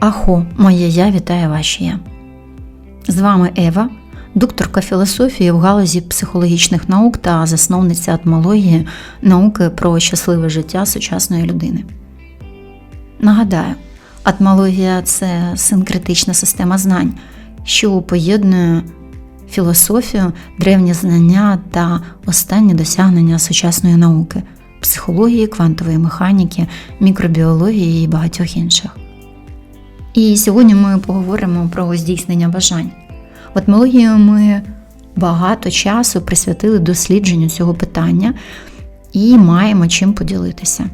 Ахо, моє я вітає ваші я. З вами Ева, докторка філософії в галузі психологічних наук та засновниця атмології науки про щасливе життя сучасної людини. Нагадаю, атмологія це синкретична система знань, що поєднує філософію, древні знання та останні досягнення сучасної науки, психології, квантової механіки, мікробіології і багатьох інших. І сьогодні ми поговоримо про здійснення бажань. В атмології ми багато часу присвятили дослідженню цього питання і маємо чим поділитися.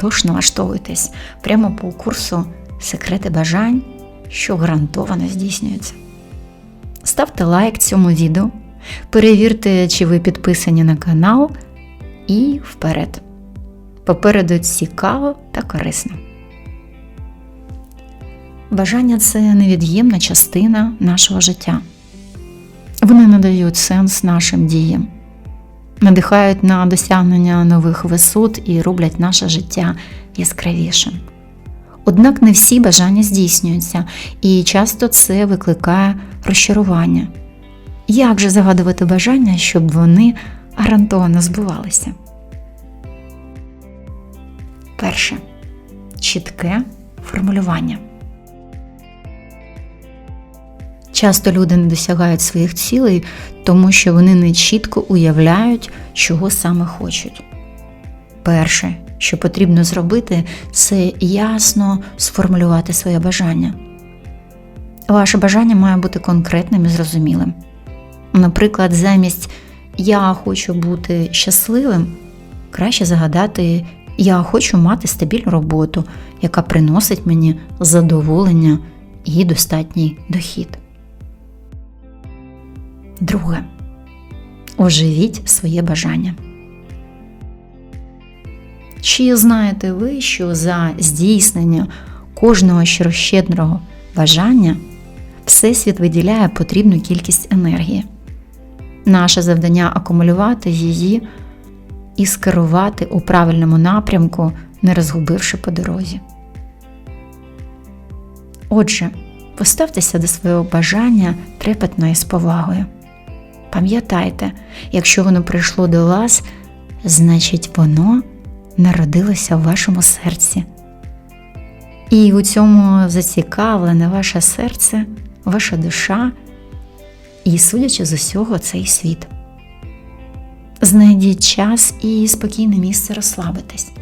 Тож налаштовуйтесь прямо по курсу Секрети бажань, що гарантовано здійснюються. Ставте лайк цьому відео, перевірте, чи ви підписані на канал, і вперед. Попереду цікаво та корисно. Бажання це невід'ємна частина нашого життя. Вони надають сенс нашим діям, надихають на досягнення нових висот і роблять наше життя яскравішим. Однак не всі бажання здійснюються, і часто це викликає розчарування. Як же загадувати бажання, щоб вони гарантовано збувалися? Перше чітке формулювання. Часто люди не досягають своїх цілей, тому що вони не чітко уявляють, чого саме хочуть. Перше, що потрібно зробити, це ясно сформулювати своє бажання. Ваше бажання має бути конкретним і зрозумілим. Наприклад, замість Я хочу бути щасливим, краще загадати Я хочу мати стабільну роботу, яка приносить мені задоволення і достатній дохід. Друге. Оживіть своє бажання. Чи знаєте ви, що за здійснення кожного щирощедрого бажання Всесвіт виділяє потрібну кількість енергії? Наше завдання акумулювати її і скерувати у правильному напрямку, не розгубивши по дорозі. Отже, поставтеся до свого бажання трепетно і з повагою. Пам'ятайте, якщо воно прийшло до вас, значить воно народилося в вашому серці. І у цьому зацікавлене ваше серце, ваша душа і, судячи з усього, цей світ. Знайдіть час і спокійне місце розслабитись.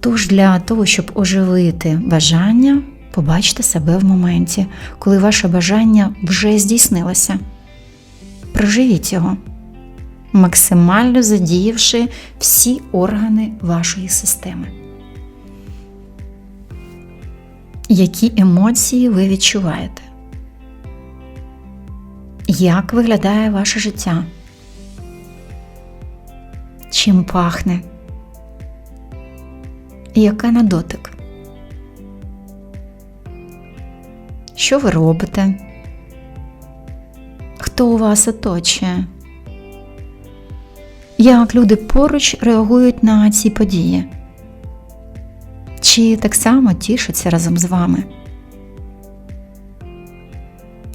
Тож для того, щоб оживити бажання, побачте себе в моменті, коли ваше бажання вже здійснилося. Проживіть його, максимально задіявши всі органи вашої системи. Які емоції ви відчуваєте? Як виглядає ваше життя? Чим пахне? Яке на дотик? Що ви робите? Хто у вас оточує? Як люди поруч реагують на ці події? Чи так само тішаться разом з вами?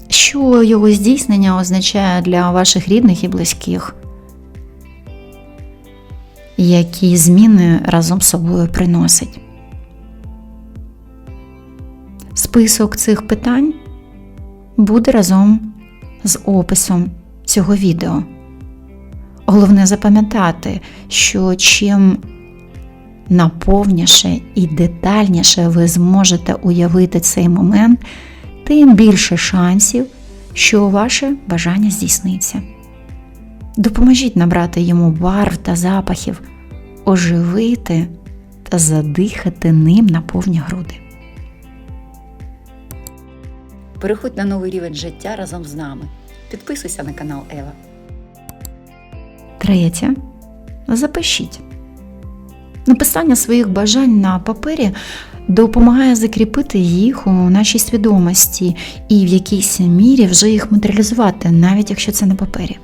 Що його здійснення означає для ваших рідних і близьких? Які зміни разом з собою приносить? Список цих питань буде разом з описом цього відео. Головне запам'ятати, що чим наповніше і детальніше ви зможете уявити цей момент, тим більше шансів, що ваше бажання здійсниться. Допоможіть набрати йому барв та запахів, оживити та задихати ним на повні груди. Переходь на новий рівень життя разом з нами. Підписуйся на канал Ева. Третє. Запишіть. Написання своїх бажань на папері допомагає закріпити їх у нашій свідомості і в якійсь мірі вже їх матеріалізувати, навіть якщо це на папері.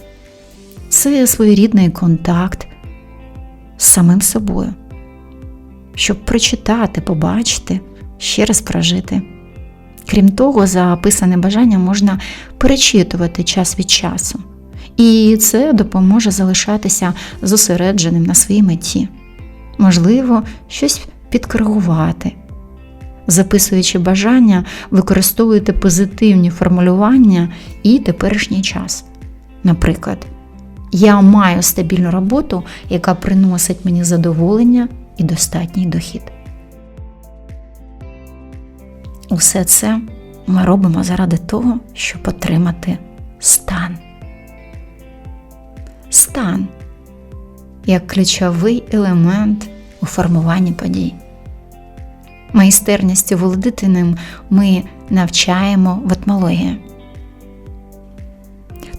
Це своєрідний контакт з самим собою, щоб прочитати, побачити, ще раз прожити. Крім того, записане бажання можна перечитувати час від часу, і це допоможе залишатися зосередженим на своїй меті. Можливо, щось підкоригувати. Записуючи бажання, використовуйте позитивні формулювання і теперішній час. Наприклад, я маю стабільну роботу, яка приносить мені задоволення і достатній дохід. Усе це ми робимо заради того, щоб отримати стан. Стан як ключовий елемент у формуванні подій. Майстерністю володити ним ми навчаємо в етмології.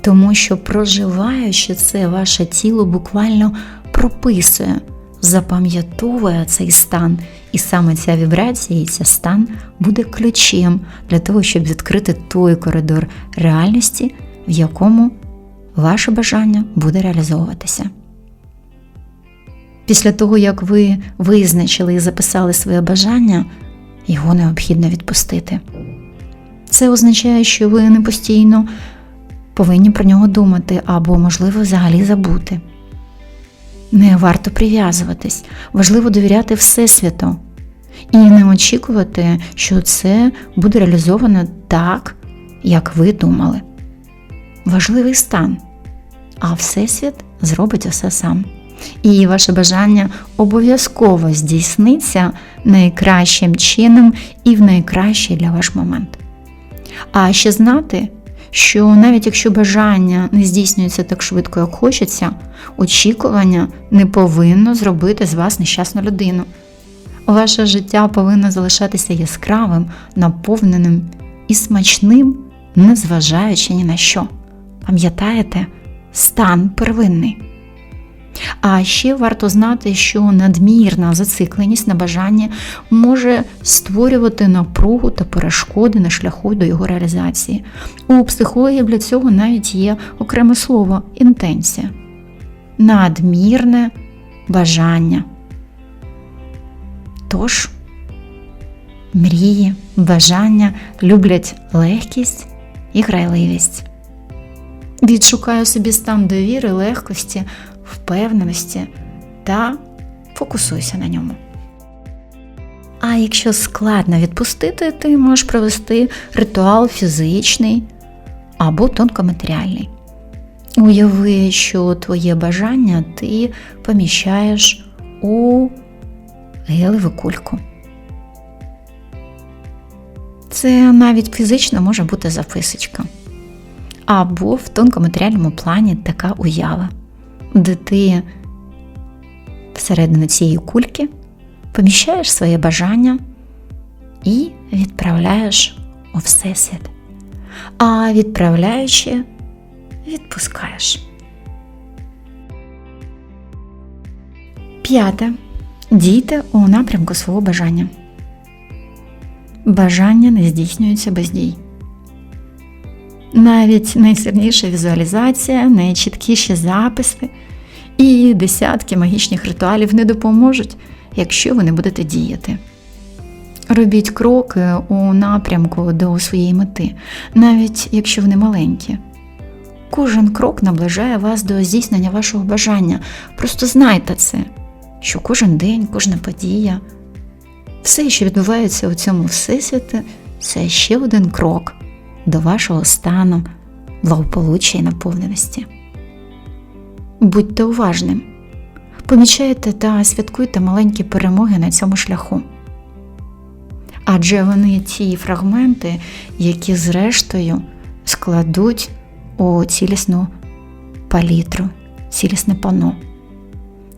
Тому що проживаючи це, ваше тіло буквально прописує, запам'ятовує цей стан, і саме ця вібрація і цей стан буде ключем для того, щоб відкрити той коридор реальності, в якому ваше бажання буде реалізовуватися. Після того, як ви визначили і записали своє бажання, його необхідно відпустити. Це означає, що ви не постійно повинні про нього думати або, можливо, взагалі забути. Не варто прив'язуватись, важливо довіряти Всесвіту і не очікувати, що це буде реалізовано так, як ви думали. Важливий стан, а Всесвіт зробить усе сам. І ваше бажання обов'язково здійсниться найкращим чином і в найкращий для ваш момент. А ще знати, що навіть якщо бажання не здійснюється так швидко, як хочеться, очікування не повинно зробити з вас нещасну людину. Ваше життя повинно залишатися яскравим, наповненим і смачним, незважаючи ні на що. Пам'ятаєте, стан первинний. А ще варто знати, що надмірна зацикленість на бажанні може створювати напругу та перешкоди на шляху до його реалізації. У психології для цього навіть є окреме слово інтенція. Надмірне бажання. Тож, мрії, бажання люблять легкість і грайливість. Відшукаю собі стан довіри, легкості, впевненості та фокусуйся на ньому. А якщо складно відпустити, ти можеш провести ритуал фізичний або тонкоматеріальний. Уяви, що твоє бажання ти поміщаєш у гелеву кульку. Це навіть фізично може бути записочка. Або в тонкоматеріальному плані така уява, де ти всередину цієї кульки поміщаєш своє бажання і відправляєш у Всесвіт. А відправляючи, відпускаєш. П'яте. Дійте у напрямку свого бажання. Бажання не здійснюється без дій. Навіть найсильніша візуалізація, найчіткіші записи і десятки магічних ритуалів не допоможуть, якщо ви не будете діяти. Робіть кроки у напрямку до своєї мети, навіть якщо вони маленькі. Кожен крок наближає вас до здійснення вашого бажання. Просто знайте це, що кожен день, кожна подія, все, що відбувається у цьому всесвіті, це ще один крок до вашого стану благополуччя і наповненості. Будьте уважним, помічайте та святкуйте маленькі перемоги на цьому шляху. Адже вони ті фрагменти, які зрештою складуть у цілісну палітру, цілісне пано.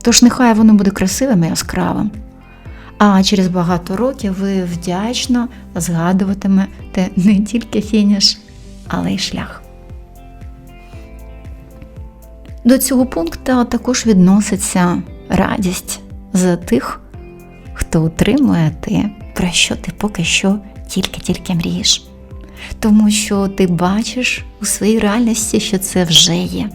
Тож нехай воно буде красивим і яскравим. А через багато років ви вдячно згадуватимете не тільки фініш, але й шлях. До цього пункту також відноситься радість за тих, хто отримує те, про що ти поки що тільки-тільки мрієш. Тому що ти бачиш у своїй реальності, що це вже є.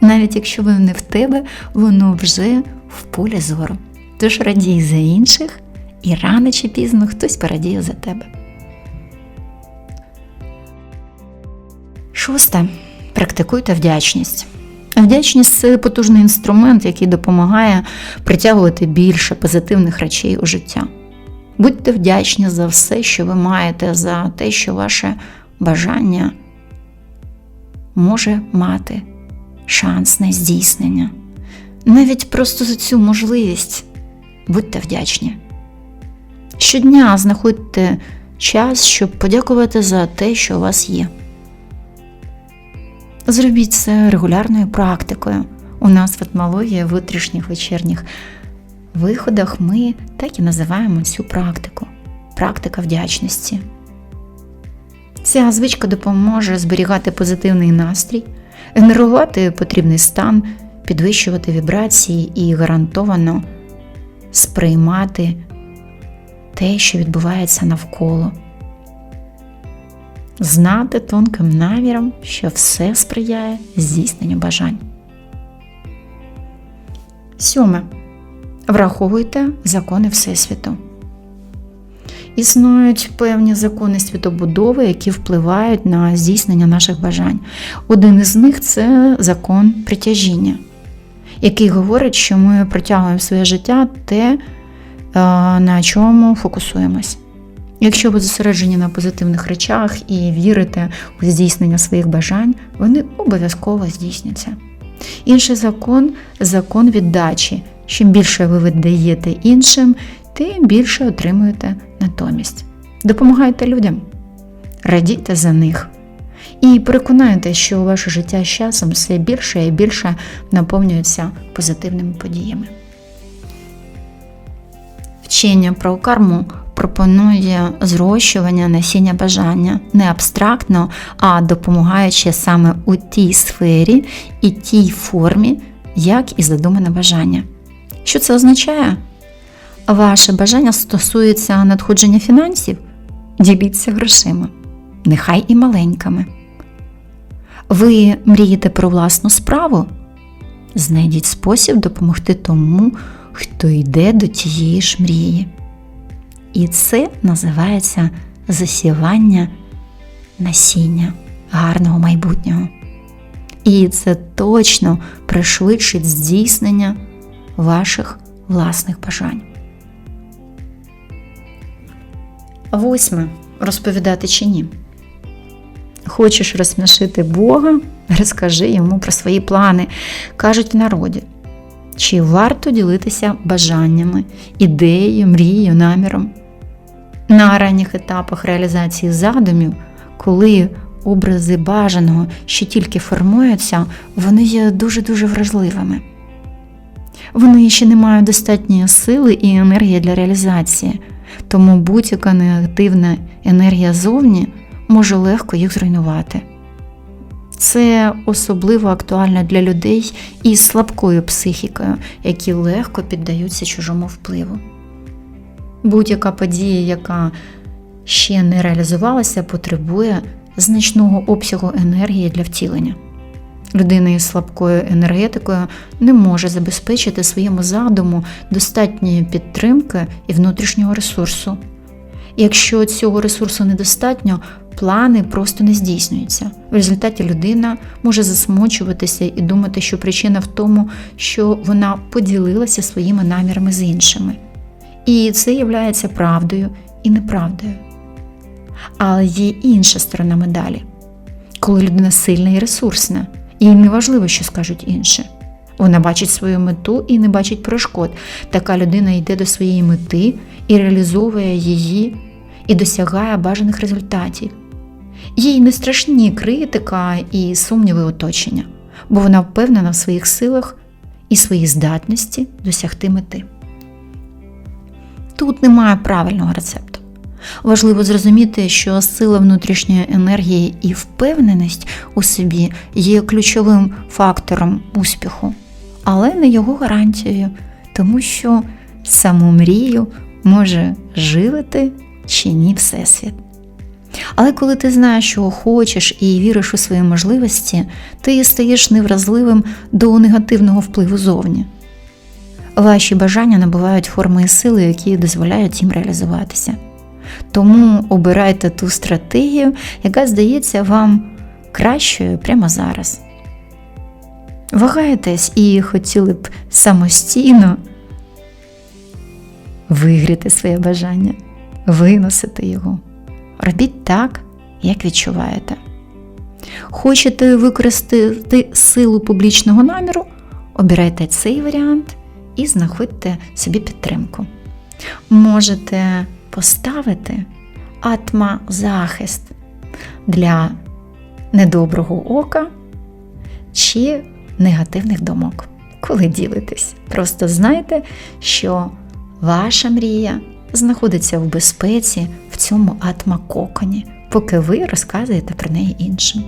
Навіть якщо воно не в тебе, воно вже в полі зору. Тож радій за інших і рано чи пізно хтось порадіє за тебе. Шосте. Практикуйте вдячність. Вдячність це потужний інструмент, який допомагає притягувати більше позитивних речей у життя. Будьте вдячні за все, що ви маєте, за те, що ваше бажання може мати шанс на здійснення. Навіть просто за цю можливість будьте вдячні. Щодня знаходьте час, щоб подякувати за те, що у вас є. Зробіть це регулярною практикою. У нас в етмології в внутрішніх вечірніх виходах ми так і називаємо цю практику практика вдячності. Ця звичка допоможе зберігати позитивний настрій, генерувати потрібний стан, підвищувати вібрації і гарантовано сприймати те, що відбувається навколо. Знати тонким наміром, що все сприяє здійсненню бажань. Сьоме. Враховуйте закони Всесвіту. Існують певні закони світобудови, які впливають на здійснення наших бажань. Один із них це закон притяжіння, який говорить, що ми притягуємо своє життя те, на чому фокусуємось. Якщо ви зосереджені на позитивних речах і вірите у здійснення своїх бажань, вони обов'язково здійсняться. Інший закон закон віддачі. Чим більше ви віддаєте іншим, тим більше отримуєте натомість. Допомагайте людям, радійте за них і переконайте, що ваше життя з часом все більше і більше наповнюється позитивними подіями. Вчення про карму пропонує зрощування насіння бажання не абстрактно, а допомагаючи саме у тій сфері і тій формі, як і задумане бажання. Що це означає? Ваше бажання стосується надходження фінансів, діліться грошима, нехай і маленькими. Ви мрієте про власну справу? Знайдіть спосіб допомогти тому, хто йде до тієї ж мрії. І це називається засівання насіння гарного майбутнього. І це точно пришвидшить здійснення ваших власних бажань. Восьме. Розповідати чи ні. Хочеш розсмішити Бога, розкажи йому про свої плани, кажуть в народі. Чи варто ділитися бажаннями, ідеєю, мрією, наміром? На ранніх етапах реалізації задумів, коли образи бажаного ще тільки формуються, вони є дуже-дуже вразливими. Вони ще не мають достатньої сили і енергії для реалізації, тому будь-яка негативна енергія зовні може легко їх зруйнувати. Це особливо актуально для людей із слабкою психікою, які легко піддаються чужому впливу. Будь-яка подія, яка ще не реалізувалася, потребує значного обсягу енергії для втілення. Людина із слабкою енергетикою не може забезпечити своєму задуму достатньої підтримки і внутрішнього ресурсу. Якщо цього ресурсу недостатньо, плани просто не здійснюються. В результаті людина може засмучуватися і думати, що причина в тому, що вона поділилася своїми намірами з іншими. І це є правдою і неправдою. Але є інша сторона медалі, коли людина сильна і ресурсна, їй не важливо, що скажуть інші. Вона бачить свою мету і не бачить перешкод. Така людина йде до своєї мети і реалізовує її і досягає бажаних результатів. Їй не страшні критика і сумніви оточення, бо вона впевнена в своїх силах і своїй здатності досягти мети. Тут немає правильного рецепту. Важливо зрозуміти, що сила внутрішньої енергії і впевненість у собі є ключовим фактором успіху, але не його гарантією, тому що саму мрію може живити чи ні Всесвіт. Але коли ти знаєш, що хочеш і віриш у свої можливості, ти стаєш невразливим до негативного впливу зовні. ваші бажання набувають форми і сили, які дозволяють їм реалізуватися. Тому обирайте ту стратегію, яка здається вам кращою прямо зараз. Вагаєтесь і хотіли б самостійно вигріти своє бажання, виносити його. Робіть так, як відчуваєте. Хочете використати силу публічного наміру, обирайте цей варіант і знаходьте собі підтримку. Можете поставити атма-захист для недоброго ока чи негативних думок. Коли ділитесь, просто знайте, що ваша мрія знаходиться в безпеці цьому атма-коконі, поки ви розказуєте про неї іншим.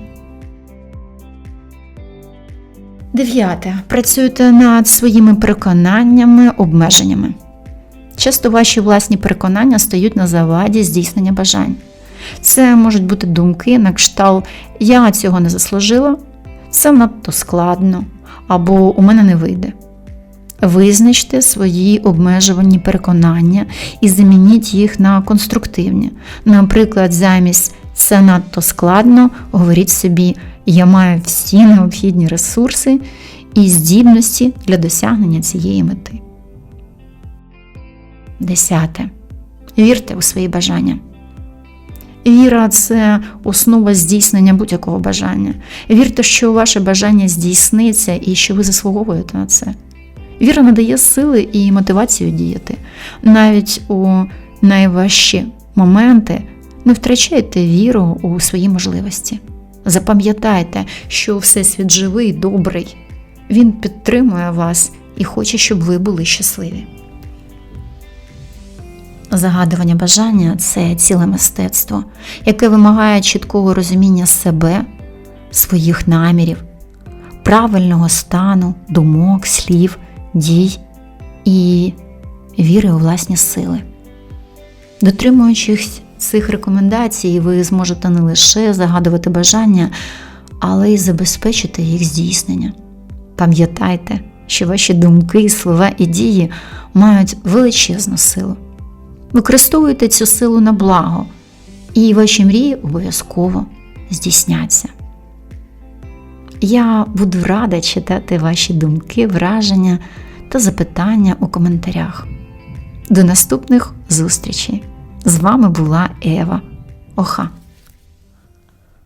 Дев'яте. Працюйте над своїми переконаннями, обмеженнями. Часто ваші власні переконання стають на заваді здійснення бажань. Це можуть бути думки на кшталт Я цього не заслужила, це надто складно або у мене не вийде. Визначте свої обмежувані переконання і замініть їх на конструктивні. Наприклад, замість це надто складно, говоріть собі, я маю всі необхідні ресурси і здібності для досягнення цієї мети. Десяте. Вірте у свої бажання. Віра це основа здійснення будь-якого бажання. Вірте, що ваше бажання здійсниться і що ви заслуговуєте на це. Віра надає сили і мотивацію діяти. Навіть у найважчі моменти не втрачайте віру у свої можливості. Запам'ятайте, що Всесвіт живий, добрий. Він підтримує вас і хоче, щоб ви були щасливі. Загадування бажання це ціле мистецтво, яке вимагає чіткого розуміння себе, своїх намірів, правильного стану, думок, слів, дій і віри у власні сили. Дотримуючись цих рекомендацій, ви зможете не лише загадувати бажання, але й забезпечити їх здійснення. Пам'ятайте, що ваші думки, слова і дії мають величезну силу. Використовуйте цю силу на благо, і ваші мрії обов'язково здійсняться. Я буду рада читати ваші думки, враження та запитання у коментарях. До наступних зустрічей! З вами була Ева Оха.